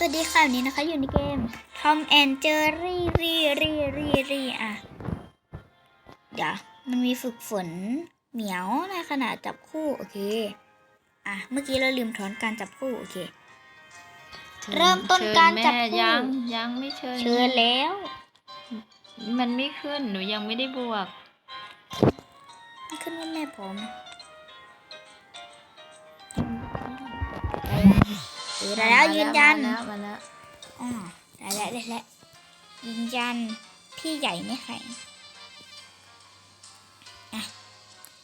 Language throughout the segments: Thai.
สวัสดีค่ะวันนี้นะคะอยู่ในเกม Tom and Jerry รีรีรีรีอะ เดี๋ยว มันมีฝึกฝนเหมียวในขณะจับคู่ โอเค อะ เมื่อกี้เราลืมถอนการจับคู่ โอเค เริ่มต้นการจับคู่เชิญแม่ยังยังไม่เชิญเชิญแล้ว มันไม่ขึ้นหนูยังไม่ได้บวกขึ้นว่าแม่พร้อม ได้แล้วยืนยันมาแล้วมาแล้วอ๋อได้แล้วได้แล้วยืนยันพี่ใหญ่ไม่แข็งอะ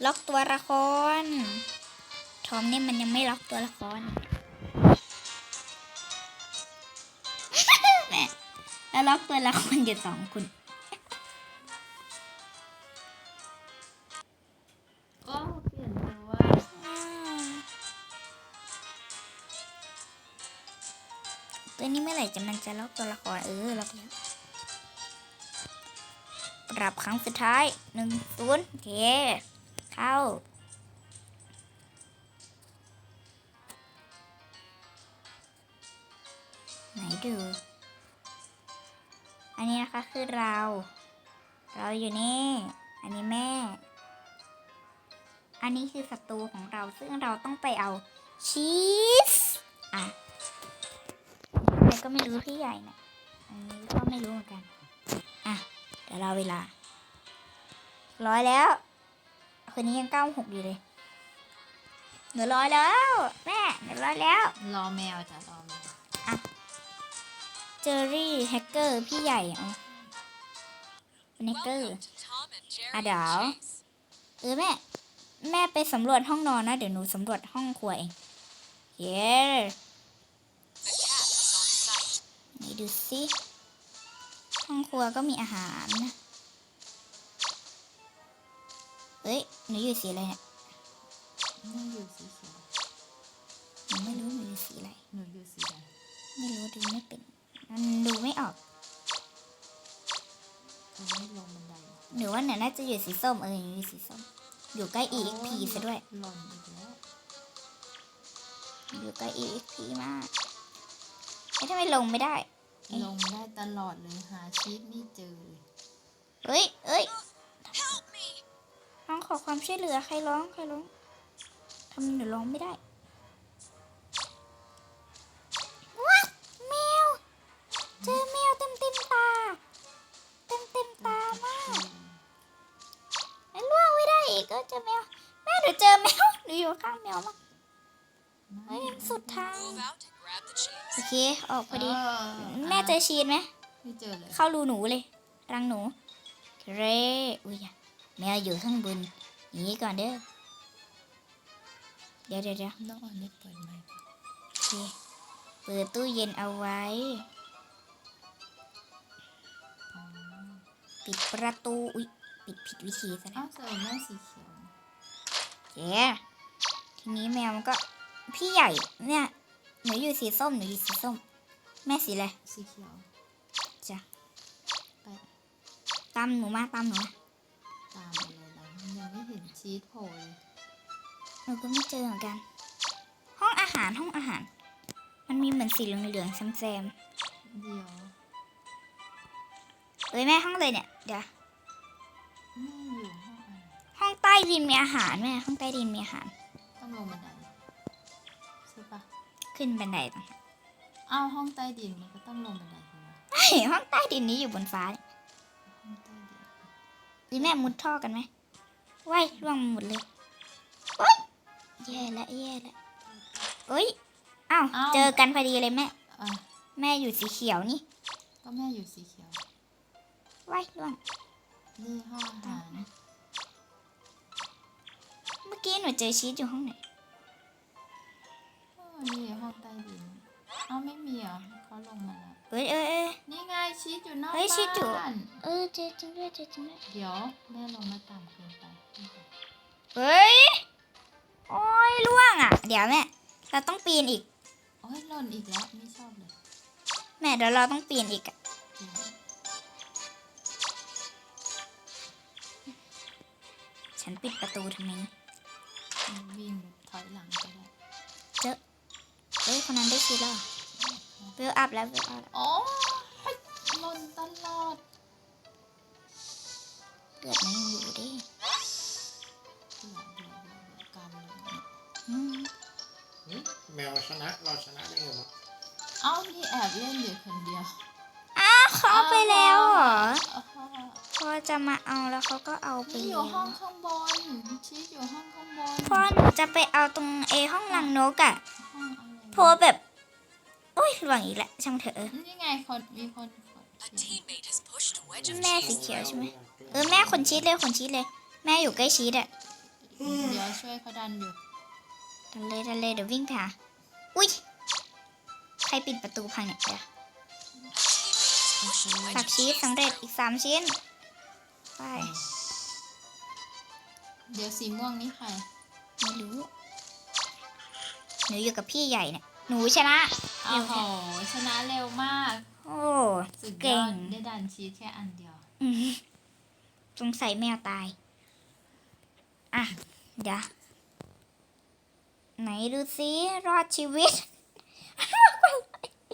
ล็อกตัวละครทอมเนี่ยมันยังไม่ล็อกตัวละครแม่แล้วล็อกตัวละครอยู่สองคน นี้เมื่อไหร่จะมันจะล็อกตัวละครเออล็อกแล้วปรับครั้งสุดท้ายหนึ่งศูนย์โอเค เข้า ไหนดู อันนี้นะคะคือเรา เราอยู่นี่ อันนี้แม่ อันนี้คือศัตรูของเราซึ่งเราต้องไปเอาชีสอะ ก็ไม่รู้พี่ใหญ่นะอันนี้ก็ไม่รู้เหมือนกัน อะ เดี๋ยวเราเวลา ร้อยแล้วคืนนี้ยังเก้าหกอยู่เลย หนูร้อยแล้ว แม่หนูร้อยแล้ว รอแมวจ้ะรอแมวเจอรี่แฮกเกอร์พี่ใหญ่เอาเป็นแฮกเกอร์อะเดี๋ยวเออแม่ แม่ไปสำรวจห้องนอนนะ เดี๋ยวหนูสำรวจห้องครัวเอง เย้ไหน ดูสิห้องครัวก็มีอาหารนะเอ้ย หนูอยู่สีอะไรเนี่ยนี่อยู่สีเขียวหนูไม่รู้หนูอยู่สีอะไร หนูอยู่สีแดงไม่รู้ดูไม่เป็น มันดูไม่ออกหนูไม่ลงบันไดหรือว่าเนี่ยน่าจะอยู่สีส้มเออหนูอยู่สีส้ม อยู่ใกล้ EXP ซะด้วย หล่นอีกแล้ว อยู่ใกล้ EXP มากเอ้ยทำไมลงไม่ได้ ลงได้ตลอดเลยหาชีสไม่เจอเลยเฮ้ยเอ้ยร้องขอความช่วยเหลือใครร้องใครร้องทำไมหนูร้องไม่ได้ว้าแมว เจอแมวเต็มเต็มๆตา เต็มเต็มๆตามากแล้วล่วงไม่ได้อีกก็เจอแมว แม่หนูเจอแมว หนูอยู่ข้างแมวมาก เฮ้ยยังสุดทางโอเค ออกพอดีแม่เจอชีนไหม ไม่เจอเลยเข้ารูหนูเลย รังหนูเรอุ้ยอย่าแมวอยู่ข้างบนหนีก่อนเด้อ เดี๋ยวเดี๋ยวเดี๋ยวน้องอันนี้เปิดไหมค์โอเคเปิดตู้เย็นเอาไว้ อ๋อปิดประตู อุ้ยปิดผิดวิธีซะแล้อ้าววเจอแม่สีเขียวเย้ทีนี้แมวมันก็ พี่ใหญ่เนี่ยหนูอยู่สีส้มหนูอยู่สีส้ม แม่สีอะไรสีเขียวจ้ะไปตามหนูมาตามหนูมาตามไปเลยเรายังไม่เห็นชีสโผล่เลยหนูก็ไม่เจอเหมือนกัน ห้องอาหารห้องอาหาร มันมีเหมือนสีเหลืองๆแซมเดี๋ยวๆเอ้ยแม่ห้องเลยเนี่ยเดี๋ยวแม่อยู่ห้องอะไรห้องใต้ดินมีอาหารแม่ห้องใต้ดินมีอาหารต้องลงบันไดใช่ปะ ขึ้นบันไดต่างหากอ้าวห้องใต้ดินมันก็ต้องลงบันไดใช่ไหมเฮ้ยห้องใต้ดินนี้อยู่บนฟ้าเนี่ยห้องใต้ดินหรือแม่มุดท่อกันไหมว้ายร่วงหมดเลยโอ๊ยแย่ละแย่ละเอ้ยอ้าวเจอกันพอดีเลยแม่ อะแม่อยู่สีเขียวนี่ก็แม่อยู่สีเขียว ว้ายร่วง นี่ห้องอาหาร เมื่อกี้หนูเจอชีสอยู่ห้องไหนอ๋อ นี่ห้องใต้ดินอ้าวไม่มีเหรอเขาลงมาแล้ว เอ้ยเอ้ยเอ้ย นี่ไงชีสอยู่นอกเฮ้ยชีสอยู่บ้าน เออเจอจริงด้วยเจอจริงด้วยเดี๋ยวแม่ลงมาต่ำเกินไปเฮ้ย โอ้ยร่วงอะ เดี๋ยวแม่ เราต้องปีนอีก โอ้ยหล่นอีกแล้วไม่ชอบเลยแม่เดี๋ยวเราต้องปีนอีกอะเดี๋ยวฉันปิดประตูทำไม วิ่งถอยหลังไปแล้วเฮ้ยคนนั้นได้ชีสแล้วเหรอเเวลอัพแล้วเวลอัพโอ้ยหล่นตลอดเลือดมันยังอยู่ดิเดี๋ยวเดี๋ยวเดี๋ยวเดี๋ยวกันเลยอืมหึแมวชนะเราชนะได้ไงวะเอ้าพี่แอบเล่นอยู่คนเดียว อ้าวเขาเอาไปแล้วเหรออ้าวพอจะมาเอาแล้วเขาก็เอาไปนี่อแล้ยู่วห้องข้างบนชีสอยู่ห้องข้างบนพ่อหนูจะไปเอาตรงเอห้องลังนกอะ ห้องอะไรโพสแบบอุ้ยหวังอีกแล้วช่างเถอะนี่ไงคนมีคนกด A teammate has pushed a wedge of แม่สีเขียวใช่ไหมเออแม่ขนชีสเลยขนชีสเลย แม่อยู่ใกล้ชีสอะเดี๋ยวช่วยเขาดันอยู่ดันเลยดันเลยเดี๋ยววิ่งไปหาอุ้ยใครปิดประตูพังเนี่ยเดี๋ยว pushed a wedge สับ of ชีสสำเร็จอีกสามชิ้นไปเดี๋ยวสีม่วงนี่ใครไม่รู้ หนูอยู่กับพี่ใหญ่เนี่ย หนูชนะโอ้โหชนะเร็วมาก โอ้สุดยเก่องดได้ดันชีสแค่อันเดียว อืมสงสัยแมวตาย อะ เดี๋ยว ไหนดูซิรอดชีวิต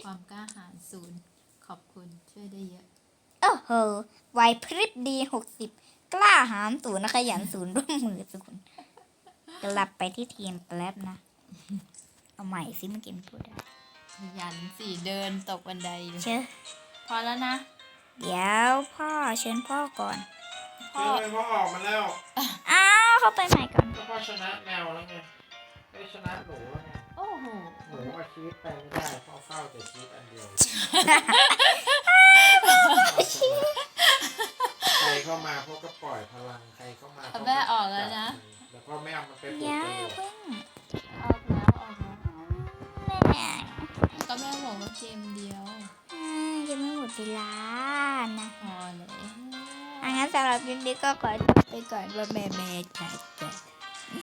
ความกล้าหาญศูนย์ขอบคุณช่วยได้เยอะ โอ้โหไหวพริบดีหกสิบกล้าหาญศูนย์นะขยันศูนย์ร่วมมือศูนย์กลับไปที่เทียนแป๊บนะ เอาใหม่สิเมื่อกี้มันพูดได้ขยันสี่เดินตกบันไดเลยเชื่อพอแล้วนะ เดี๋ยวพ่อเชิญพ่อก่อนพ่อเฮ้ยพ่อออกมาแล้วอ้าวเข้าไปใหม่ก่อนก็พ่อชนะแมวแล้วไงไม่ได้ชนะหนูแล้วไงโอ้โหหนูเอาชีวิตไปไม่ได้พ่อเฝ้าแต่ชีวิตอันเดียวใครเข้ามาพวกก็ปล่อยพลังใครเข้ามาพวกแม่ออกแล้วนะแล้วก็แม่เอามันไปปลูกอย่าประโยชน์เพิ่ง บอกว่าเกมเดียวอ่ายังไม่หมดเวลานะพอเลยอังั้นสำหรับคลิปนี้ก็ขอจบไปก่อนว่าแม่แม่จ๋าจ๋า